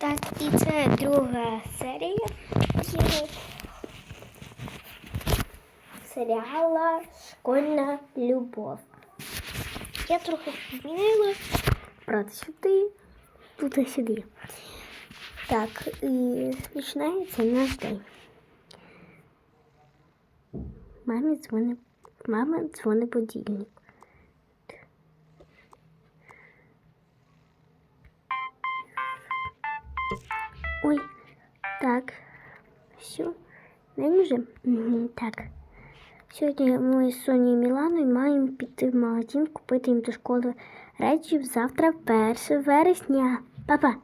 Так, і це друга серія серіала Школьна любов. Я трохи змінила. Правда, сюди, тут і сюди. Так, і починається наш день. Мамі дзвонить, мама дзвонить будильник. Ой, так, все? Угу, так. Сьогодні ми з Сонією Міланою маємо піти в магазин, купити їм до школи речі завтра 1 вересня. Папа,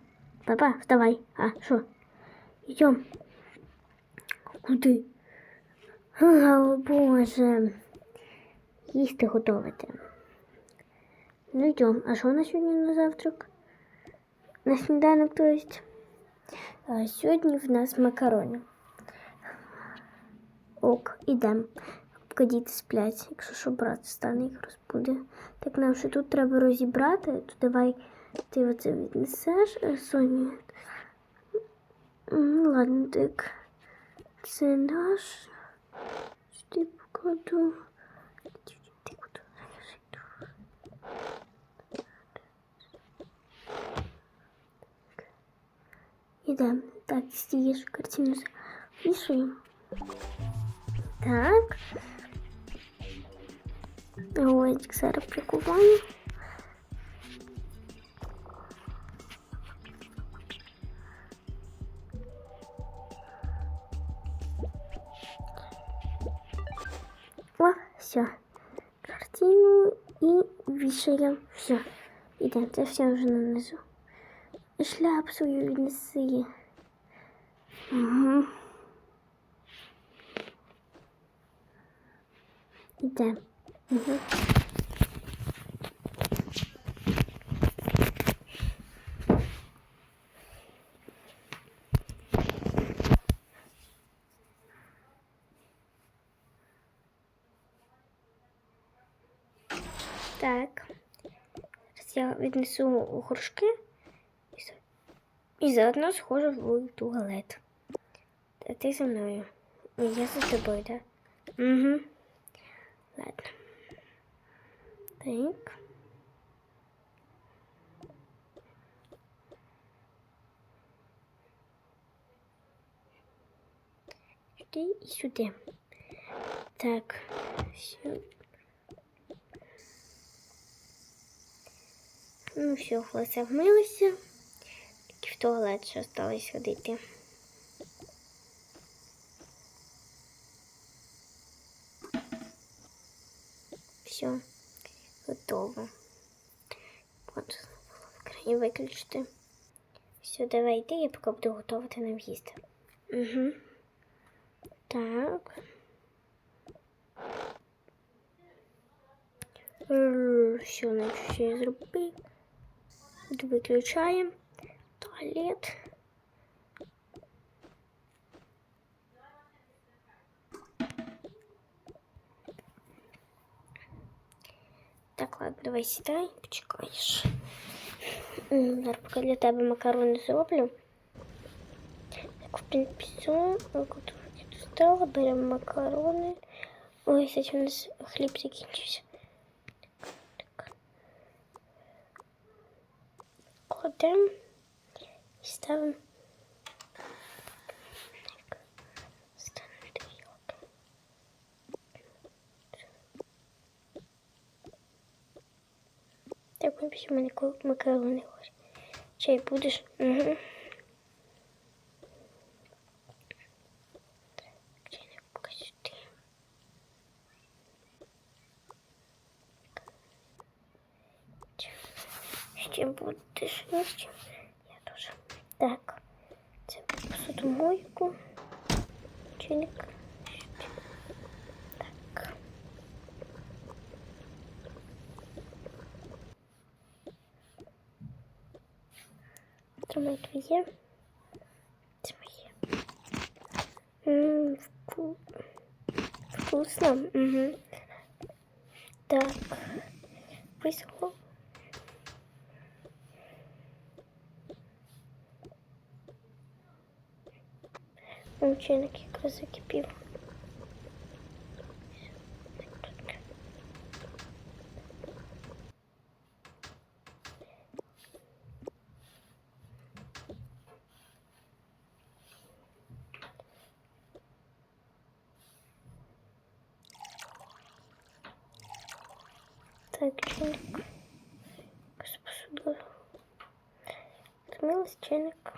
папа, вставай. А, що? Йдем. Куди? О, Боже. Їсти готувати. Ну йдем. А що нас сьогодні на завтрак? На сніданок, то есть. А, Сьогодні в нас макарони. Ок, ідемо. Поки діти сплять, якщо що брат стане їх розбуде. Так нам ще тут треба розібрати, то давай ти оце віднесеш, е, Соні. Ну, ладно, так. Це наш. Сюди покладу. Ідемо. Так, стієш картину вішаємо. Так. Ой, зараз прикуваю. О, все. Картину і вішаємо. Все. Ідемо, це все вже нанизу. І шляпу свою віднеси. Угу. Іде. Угу. Так. Зараз я віднесу горшки і, за- І заодно схожу в туалет. Та ти зі мною. Я за тобою, так? Угу. Ладно. Так. Сюди і сюди. Так. Сюди. Ну все, хлопці вмилися. Тільки в туалет ще осталось ходити. Все, готово. От, і виключити. Все, давай йди, я поки буду готувати нам їсти. Угу. Так. Все, значить, я зробив. Виключаємо. Туалет. Так, ладно, давай сідай, почекаєш. М, Зараз поки для тебе макарони зроблю. Так, в принципі, все. Готувати достала, беремо макарони. Ой, кстати, у нас хліб закінчився. Так. Кладемо і ставимо. Так. Ставимо тарілки. Так, ми у мене макарони. Чай будеш? Угу. Ще будеш їсти? Я теж. Так. Це Чайник. сюди. Так. Тримай твоє. Це моє. Вкусно. Угу. Так. Висохло. Вон чайник якраз закипів. Так, чайник. Якась посуда. Змилась чайник.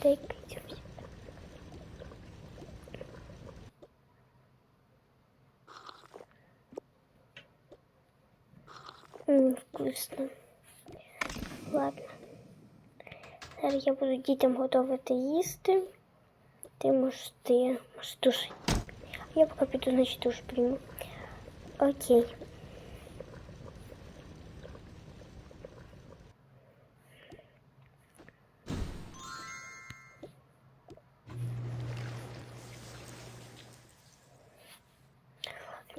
Так, идемте. М, Вкусно Ладно. Зараз я буду дітям готувати їсти. Ти можеш ти можеш душ. Я поки піду, значить, душ прийму. Окей.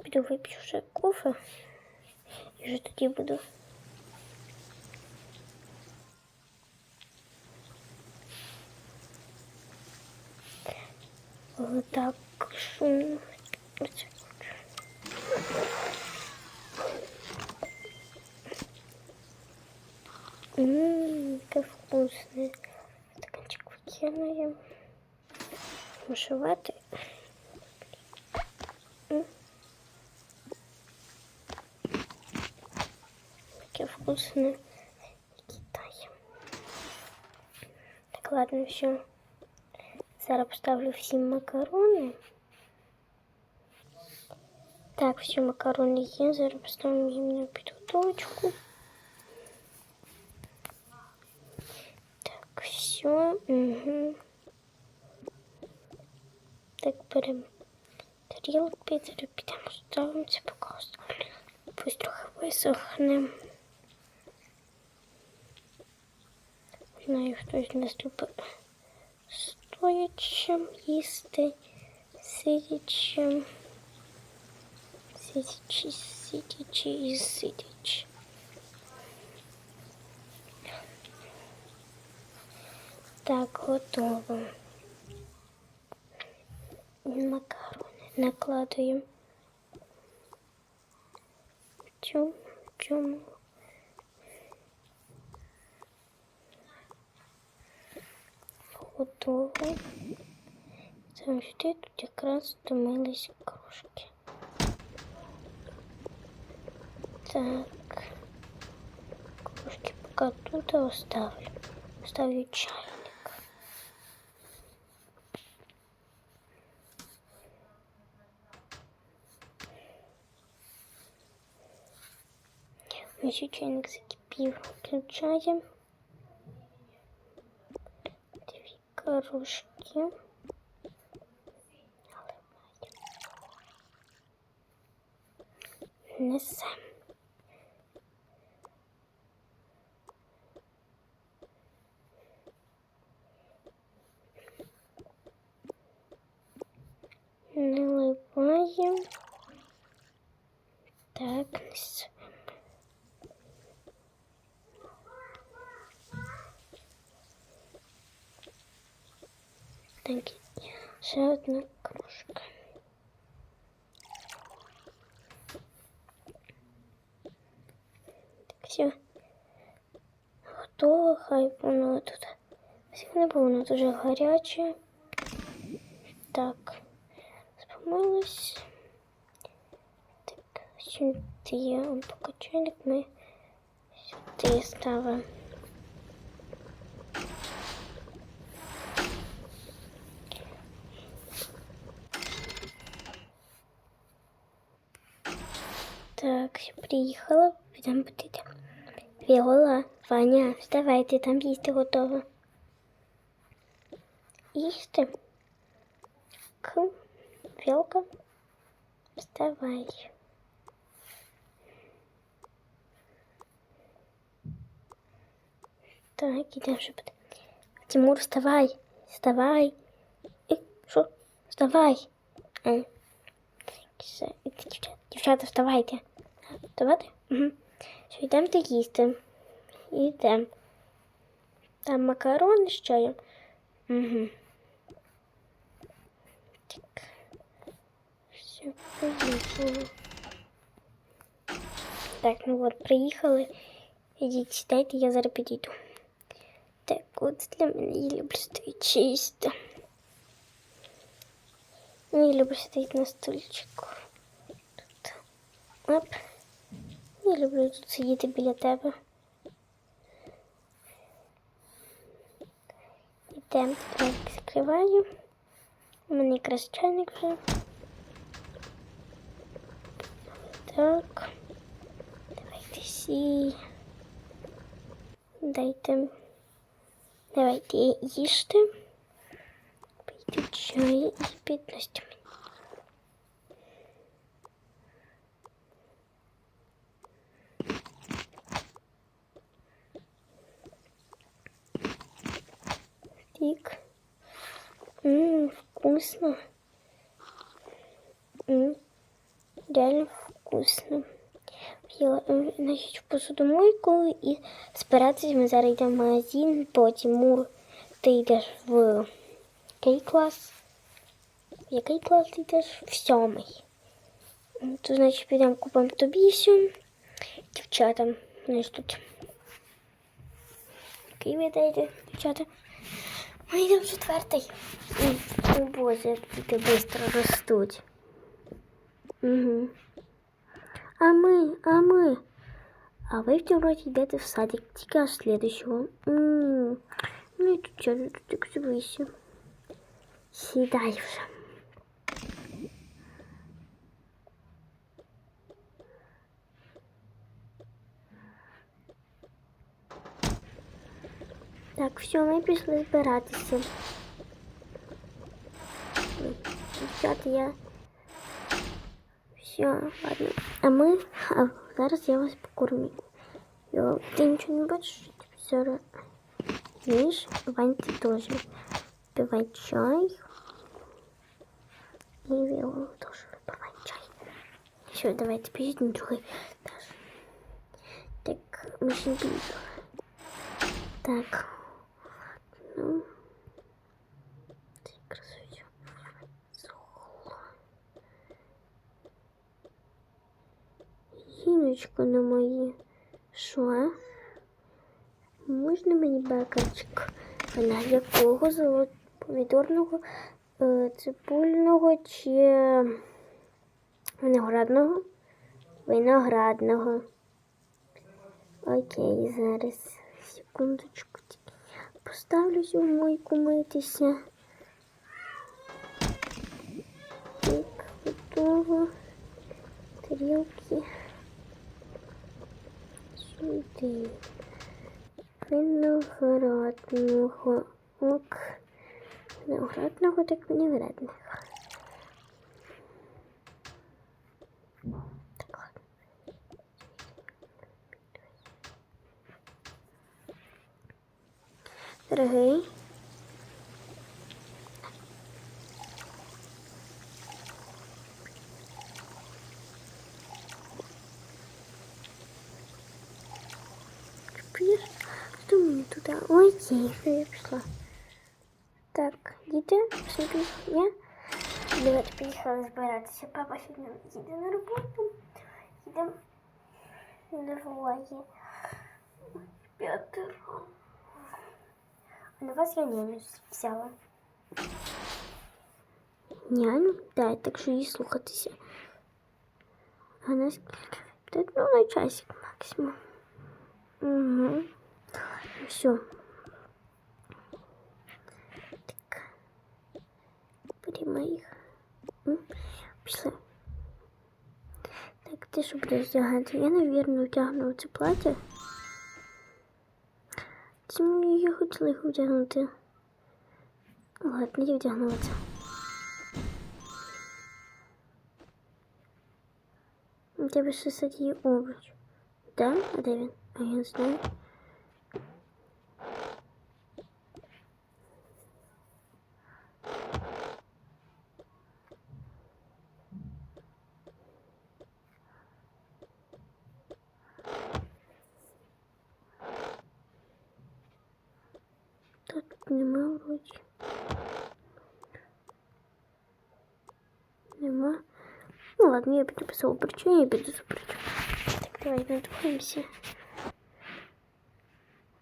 Піду вип'ю вже кофе. І вже тоді буду. Так, шумно. Ммм, какая вкусная. Стаканчик выкинули. Мышеватый. М. Такие вкусные. Китай. Так, ладно, все. Зараз поставлю всі макарони. Так, все, макарони є. Зараз поставимо їм на підготовочку. Так, все. Угу. Так, беремо тарілки, зараз підемо ставимо це поки оставлю. Пусть трохи висохне. Знаю, хтось не любить стоячим їсти, сидячи, сидячи, сидячи і сидячи. Так, готово. Макарони накладуємо. Чум, чум. Готово. Завжди тут якраз домились кружки. Так. Кружки пока тут оставлю. Ставлю чайник. Ось чайник закипів. Включаємо. Дві кружки. Несем. Наливаємо. Так, несем. Так, ще одна кружка. Так, все. Готово, хай воно тут. Все бо воно дуже гаряче. Так, спомилось. Так, сюди покачальник ми сюди ставимо. Так, все, приїхала, підемо будити. Віола, Ваня, вставайте, там їсти готово. Їсти. К. Вілка. Вставай. Так, ідемо вже буде. Тимур, вставай. Вставай. І, що? Вставай. А. Все, дівчата, дівчата, вставайте. Вставати? Угу. Що, йдемо їсти. Йдемо. Там макарони з чаєм. Угу. Так. Все, поїхали. Так, ну от, приїхали. Ідіть сідайте, я зараз підійду. Так, от для мене я люблю стоїть чисто. Я люблю стоїть на стульчику. Тут. Оп. Я люблю тут сидіти біля тебе. Ідемо, так, закриваю. У мене якраз чайник вже. Так. Давайте всі. Дайте. Давайте їжте. Пийте чай і підносите Мені. Ммм, вкусно. Ммм, реально вкусно. Значить, посудомойку і збиратись ми зараз йдемо в магазин, потім ти йдеш в який клас? В який клас ти йдеш? В сьомий. То, значить, підемо купимо тобі сьом. Дівчатам, значить, тут. Який ви даєте, дівчата? Ми йдемо в четвертий. М, О боже, як діти швидко ростуть. Угу. А ми, а ми. А ви в цьому році йдете в садик, тільки аж слідущого. М, Ну і тут що, тут так дивися. Сідай вже. Так, все, ми пішли збиратися. Дівчата, я. Все, ладно. А ми. А зараз я вас покормлю. Йо, ти нічого не бачиш? Все. Видишь, Вань, ты тоже. Выпивай чай. И Виола тоже выпивай чай. Все, давайте пить на другой этаж. Так, мы же не Так. Гіночку на мої. Що? Можна мені бекарчик? Вона якого золот помідорного, е, цибульного чи виноградного? Виноградного. Окей, зараз секундочку. Поставлюсь у мойку митися. Так, готово. Тарілки. Сюди. Виноградного. Ок. Виноградного, так виноградного. Дорогий. Хто мені туди? Ой, тихо, я пішла. Так, діти, всі пішли? Давайте поїхали збиратися. Папа сьогодні їде на роботу. Їдемо двоє. П'ятеро. А на вас я няню взяла. Няню? Да, так що її слухатися. А на скільки? Так, ну, на часик максимум. Угу. Все. Так. Беремо їх. Так, ти що будеш вдягати? Я, навірно, вдягну це плаття. Чому я хотіла їх вдягнути? Ладно, я вдягнула це. У тебе ще сидіє обруч. Да? Він? А я не знаю. нема вроді. Нема. Ну ладно, я піду писав причину, я піду за причину. Так, давай надухаємося.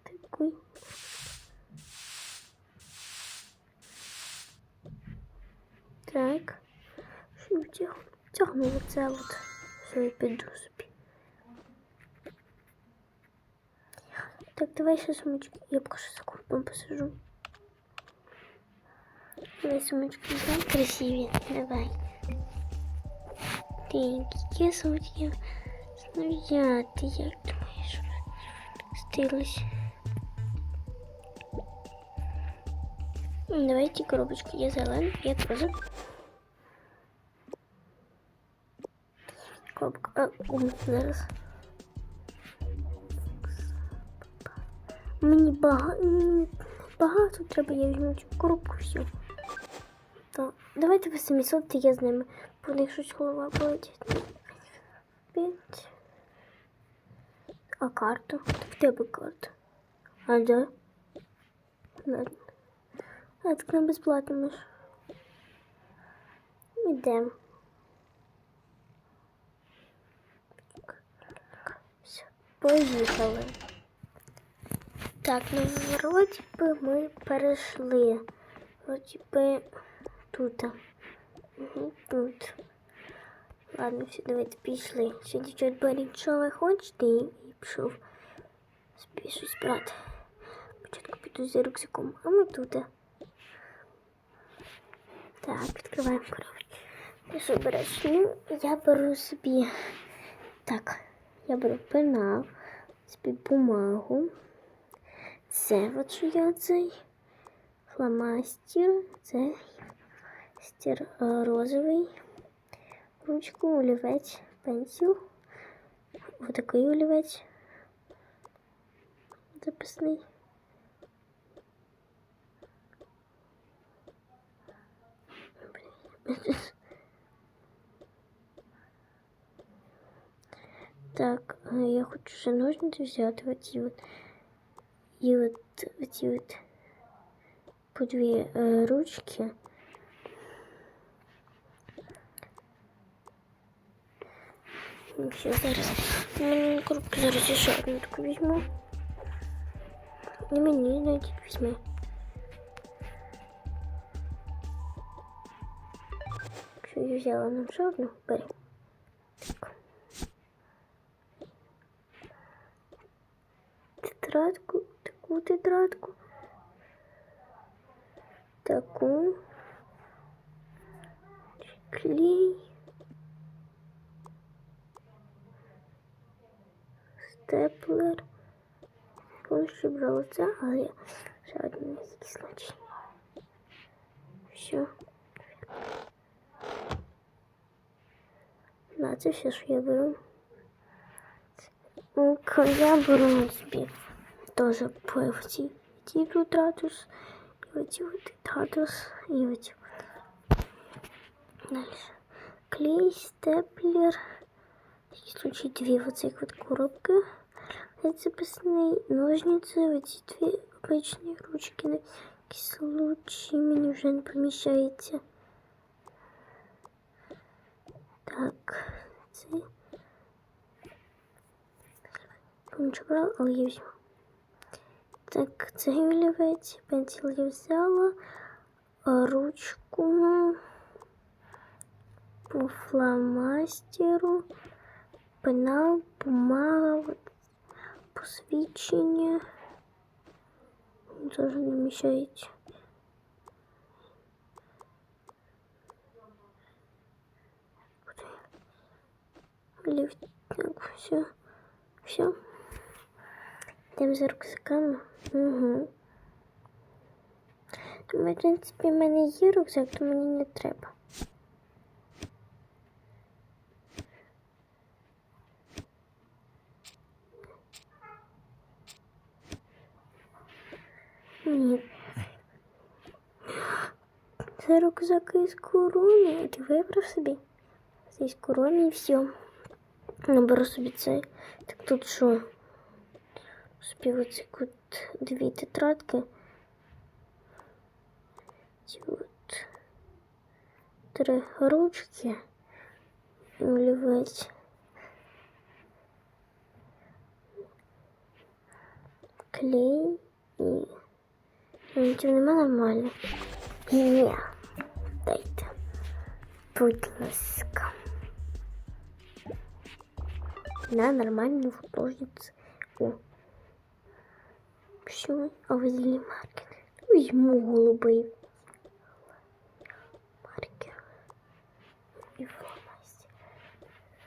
Такой. Так. Що втягну? Тягну оце от. Все, я піду собі. Так, давай ще сумочки. Я поки що за компом посижу. Давай сумочки взял красивее. Давай. Так, які сумочки? Ну я, ти як думаєш? Стилась. Давайте коробочку. Я зелен, я тоже. Коробка. А, ум, зараз. Мені багато, багато треба, я візьму цю коробку всю. Давайте 800, я з ними. Бо в них щось голова болить. А карту? Так в тебе карта. А да? Ладно. А так нам безплатно ми ж. Ідемо. Все, поїхали. Так, ну вроді би ми перейшли. Вроді би тут. Угу, тут. Ладно, все, давайте пішли. Ще дівчат беріть, що ви хочете, і, пішов. Собі щось брати. Спочатку піду за рюкзаком, а ми тут. Так, відкриваємо коробочку. Ти що береш? Ну, я беру собі. Так, я беру пенал, собі бумагу. Це от що я цей фломастер, це стір е, розовий, ручку, олівець, пенсіл, отакий олівець записний. Так, е, я хочу ще ножниці взяти оці от. І от оці от по дві е, ручки. Все, зараз. Мені коробку зараз я ще одну таку візьму. Не мені, навіть візьми. Якщо я взяла нам ще одну, бери. Так. Тетрадку, таку тетрадку. Таку. Клей. Степлер. Он ще брав це, але я ще один якийсь случай. Все. На, це все, що я беру. Ну, я беру собі теж по ці ці тут радус, і оці от радус, і оці от. Дальше. Клей, степлер. Такий случай дві оцих от коробки. Записний ножниці, оці дві обичні ручки. На який случай мені вже не поміщається. Так, це помічу брала, але я візьму. Так, цей олівець, пенсил я взяла, а ручку по фломастеру, пенал, бумага, вот, посвідчення. Тоже не вміщається. Лифт, так, все, все. Йдемо за рюкзаками. Угу. В принципі, в мене є рюкзак, то мені не треба. Ні. Це рюкзак із корони. Ти вибрав собі? Це із корони і все. Наберу собі цей. Так тут що? Собі оці от дві тетрадки. Тут три ручки. і Олівець. Клей і. Нічого нема нормально. Є. Дайте. Будь ласка. На нормальную художницу. О. Все, а вы взяли маркер. Візьму голубий. Маркер. І фломастер.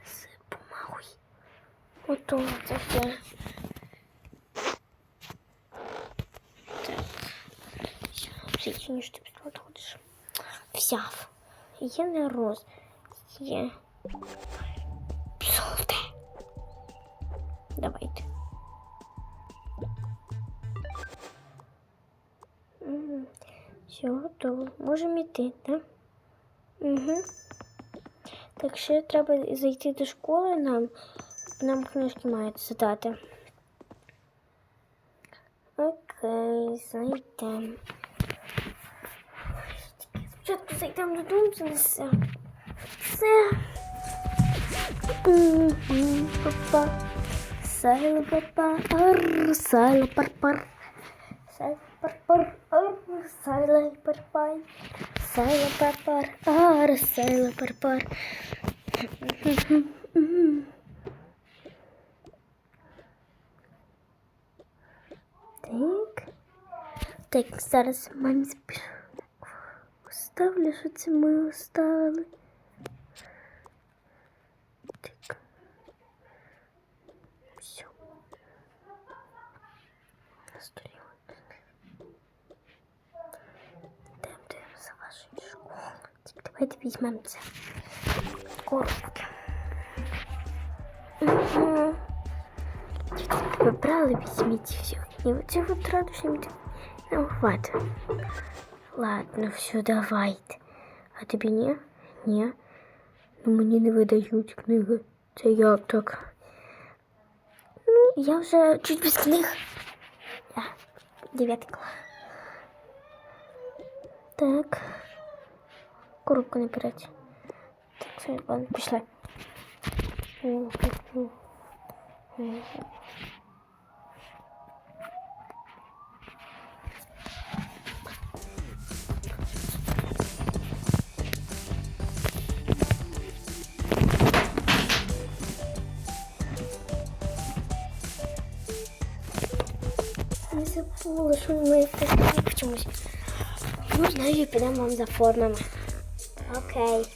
З бумагою. Готово це все. Все, ніж ти підходиш. Взяв. Є не роз. Є. Жовте. Давайте. Мгм. Все готово. Можемо йти, так? Угу. Так ще треба зайти до школи нам. Нам книжки мають задати. Окей, зайдемо. Це не все. Все. Мгм, Папа. Сайла папа, ар, сайла парпар. Сайла парпар, ар, сайла парпай. Сайла парпар, ар, сайла парпар. Так. Так, зараз мамі запишу Ставлю, що це ми оставили. Так. Все. На столі. Йдемо за вашою школою. Так, давайте візьмемо це. Коробки. Угу. Дівчатки, ви брали, візьміть все. І оце от радушним. Ну, хватит. Ладно, все, давайте. А тобі ні? Ні. Ну, мені не видають книги. Це як так? Ну, я вже чуть без книг. Да, дев'ятий клас. Так. Коробку не берете. Так, все, ладно, пішли. Забула, що ми в чомусь. Ну, знаю, підемо вам за формами. Окей.